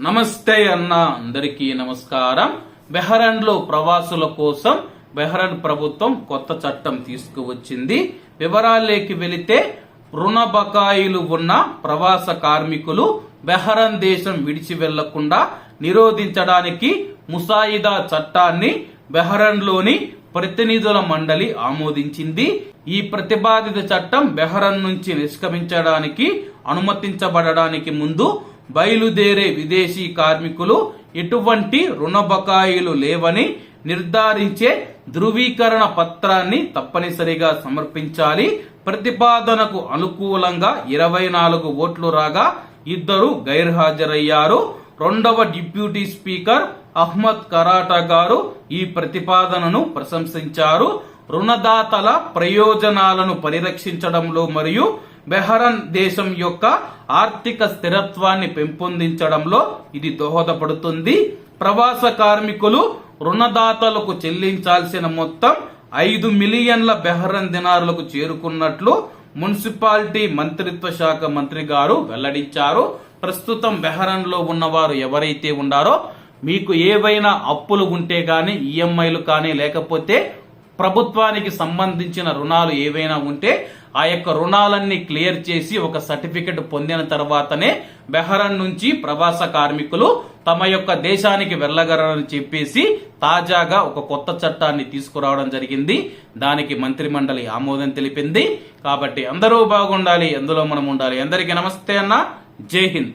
నమస్తే అన్న అందరికీ నమస్కారం. బెహరన్లో ప్రవాసుల కోసం బెహరన్ ప్రభుత్వం కొత్త చట్టం తీసుకువచ్చింది. వివరాలేకి వెళితే రుణ బకాయిలు ఉన్న ప్రవాస కార్మికులు బెహరన్ దేశం విడిచి వెళ్ళకుండా నిరోధించడానికి ముసాయిదా చట్టాన్ని బెహరన్లోని ప్రతినిధుల మండలి ఆమోదించింది. ఈ ప్రతిపాదిత చట్టం బెహరన్ నుంచి నిష్క్రమించడానికి అనుమతించబడడానికి ముందు బయలుదేరే విదేశీ కార్మికులు ఎటువంటి రుణ బకాయిలు లేవని నిర్ధారించే ధృవీకరణ పత్రాన్ని తప్పనిసరిగా సమర్పించాలి. ప్రతిపాదనకు అనుకూలంగా ఇరవై నాలుగు ఓట్లు రాగా ఇద్దరు గైర్హాజరయ్యారు. రెండవ డిప్యూటీ స్పీకర్ అహ్మద్ కరాటా గారు ఈ ప్రతిపాదనను ప్రశంసించారు. రుణదాతల ప్రయోజనాలను పరిరక్షించడంలో మరియు బెహరన్ దేశం యొక్క ఆర్థిక స్థిరత్వాన్ని పెంపొందించడంలో ఇది దోహదపడుతుంది. ప్రవాస కార్మికులు రుణదాతలకు చెల్లించాల్సిన మొత్తం ఐదు మిలియన్ల బెహరన్ దినారులకు చేరుకున్నట్లు మున్సిపాలిటీ మంత్రిత్వ శాఖ మంత్రి గారు వెల్లడించారు. ప్రస్తుతం బెహరన్లో ఉన్నవారు ఎవరైతే ఉన్నారో మీకు ఏవైనా అప్పులు ఉంటే కానీ ఈఎంఐలు కానీ లేకపోతే ప్రభుత్వానికి సంబంధించిన రుణాలు ఏవైనా ఉంటే ఆ యొక్క రుణాలన్నీ క్లియర్ చేసి ఒక సర్టిఫికెట్ పొందిన తర్వాతనే బెహరన్ నుంచి ప్రవాస కార్మికులు తమ యొక్క దేశానికి వెళ్ళగలరని చెప్పేసి తాజాగా ఒక కొత్త చట్టాన్ని తీసుకురావడం జరిగింది. దానికి మంత్రి మండలి ఆమోదం తెలిపింది. కాబట్టి అందరూ బాగుండాలి. ఎందులో మనం ఉండాలి? అందరికీ నమస్తే అన్న. జై హింద్.